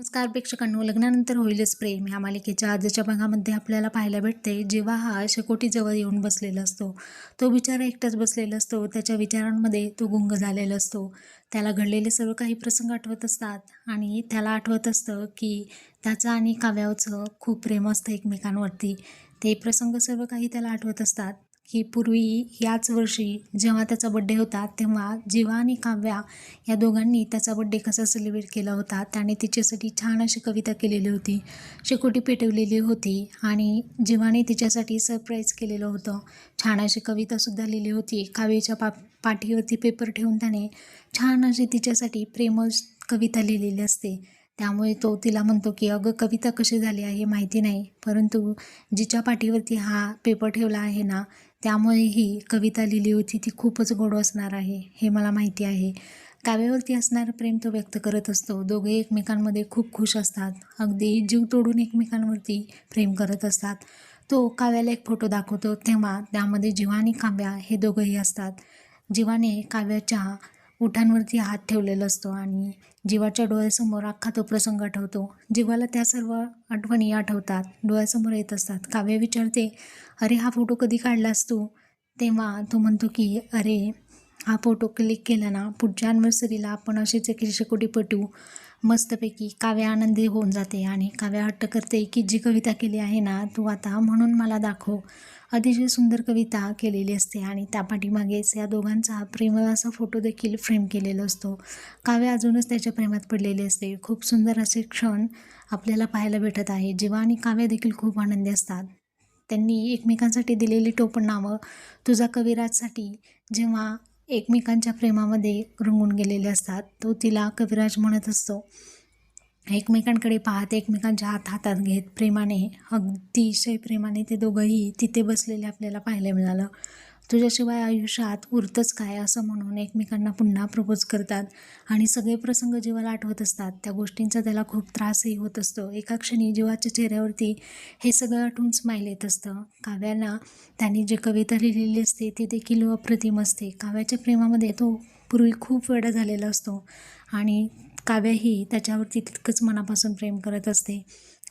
नमस्कार प्रेक्षकांनो. लग्नानंतर होईलच प्रेम. ह्या मालिकेच्या आजच्या भागामध्ये आपल्याला पाहायला भेटते जेव्हा हा शेकोटीजवळ येऊन बसलेला असतो. तो बिचारा एकटाच बसलेला असतो. त्याच्या विचारांमध्ये तो गुंग झालेला असतो. त्याला घडलेले सर्व काही प्रसंग आठवत असतात आणि त्याला आठवत असतं की त्याचं आणि काव्याचं खूप प्रेम असतं एकमेकांवरती. ते प्रसंग सर्व काही त्याला आठवत असतात. की पूर्वी याच वर्षी जेव्हा त्याचा बड्डे होता तेव्हा जीवा आणि काव्या या दोघांनी त्याचा बड्डे कसा सेलिब्रेट केला होता त्याने तिच्यासाठी छान अशी कविता केलेली होती. शेकोटी पेटवलेली होती आणि जीवाने तिच्यासाठी सरप्राईज केलेलं होतं. छान अशी कवितासुद्धा लिहिली होती. काव्याच्या पा पाठीवरती पेपर ठेवून त्याने छान अशी तिच्यासाठी प्रेमळ कविता लिहिलेली असते. त्यामुळे तो तिला म्हणतो की अगं कविता कशी झाली आहे माहिती नाही. परंतु जिच्या पाठीवरती हा पेपर ठेवला आहे ना त्यामुळे ही कविता लिहिली होती ती खूपच गोड असणार आहे हे मला माहिती आहे. काव्यावरती असणारं प्रेम तो व्यक्त करत असतो. दोघे एकमेकांमध्ये खूप खुश असतात. अगदी जीव तोडून एकमेकांवरती प्रेम करत असतात. तो काव्याला एक फोटो दाखवतो तेव्हा त्यामध्ये जीवा आणि काव्या हे दोघंही असतात. जीवाने काव्याच्या ओठांवरती हात ठेवलेला असतो आणि जीवाच्या डोळ्यासमोर अख्खा तो प्रसंग आठवतो. जीवाला त्या सर्व आठवणी आठवतात. डोळ्यासमोर येत असतात. काव्य विचारते अरे हा फोटो कधी काढलास तू? तेव्हा तो म्हणतो की अरे हा फोटो क्लिक केला ना पुढच्या ॲनिव्हर्सरीला आपण असेच एक शेकोटी पटू. मस्तपैकी काव्या आनंदी होऊन जाते आणि काव्या हट्ट करते की जी कविता केली आहे ना तू आता म्हणून मला दाखव. अतिशय सुंदर कविता केलेली असते आणि त्या पाठीमागेच या दोघांचा प्रेमळ असा फोटो देखील फ्रेम केलेला असतो. काव्य अजूनच त्याच्या प्रेमात पडलेले असते. खूप सुंदर असे क्षण आपल्याला पाहायला भेटत आहे. जीवा आणि काव्य देखील खूप आनंदी असतात. त्यांनी एकमेकांसाठी दिलेली टोपण नावं तुझा कविराजसाठी जेव्हा एकमेकांच्या प्रेमामध्ये रंगून गेलेले असतात. तो तिला कविराज म्हणत असतो. एकमेकांकडे पाहत एकमेकांच्या हात हातात घेत प्रेमाने अगदीशय प्रेमाने ते दोघंही तिथे बसलेले आपल्याला पाहायला मिळालं. तुझ्याशिवाय आयुष्यात उरतंच काय असं म्हणून एकमेकांना पुन्हा प्रपोज करतात आणि सगळे प्रसंग जीवाला आठवत असतात. त्या गोष्टींचा त्याला खूप त्रासही होत असतो. एका क्षणी जीवाच्या चेहऱ्यावरती हे सगळं आठवून स्माईल येत असतं. काव्याला त्यांनी जे कविता लिहिलेली असते ती देखील अप्रतिम असते. काव्याच्या प्रेमामध्ये तो पूर्वी खूप वेळा झालेला असतो. आणि काव्याही त्याच्यावरती तितकंच मनापासून प्रेम करत असते.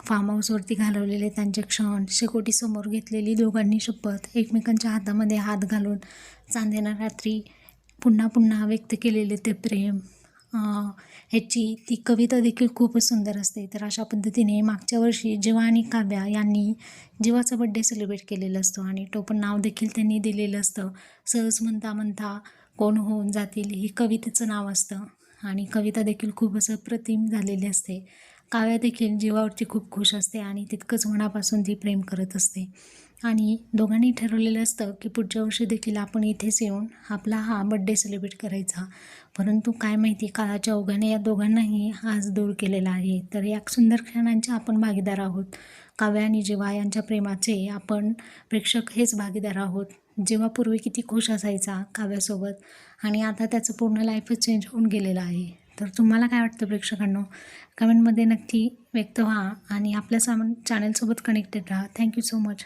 फार्म हाऊसवरती घालवलेले त्यांचे क्षण शेकोटीसमोर घेतलेली दोघांनी शपथ एकमेकांच्या हातामध्ये हात घालून चांदेना रात्री पुन्हा पुन्हा व्यक्त केलेले ते प्रेम ह्याची ती कविता देखील खूपच सुंदर असते. तर अशा पद्धतीने मागच्या वर्षी जीवा आणि काव्या यांनी जीवाचा बड्डे सेलिब्रेट केलेला असतो आणि टोपण नाव देखील त्यांनी दिलेलं असतं. सहज म्हणता म्हणता कोण होऊन जातील ही कवितेचं नाव असतं. आणि कविता देखील खूप असं प्रतिम झालेली असते. काव्या देखील जीवावरती खूप खुश असते आणि तितकंच मनापासून ती प्रेम करत असते. आणि दोघांनी ठरवलेलं असतं की पुढच्या वर्षी देखील आपण इथेच येऊन आपला हा बड्डे सेलिब्रेट करायचा. परंतु काय माहिती काळाच्या ओघाने या दोघांनाही आज दूर केलेला आहे. तर या सुंदर क्षणांचे आपण भागीदार आहोत. काव्या आणि जेव्हा यांच्या प्रेमाचे आपण प्रेक्षक हेच भागीदार आहोत. जेव्हा पूर्वी किती खुश असायचा काव्यासोबत आणि आता त्याचं पूर्ण लाईफच चेंज होऊन गेलेलं आहे. तर तुम्हाला काय वाटतं प्रेक्षकांनो? कमेंटमध्ये नक्की व्यक्त व्हा आणि आपल्या सामान चॅनलसोबत कनेक्टेड राहा. Thank you so much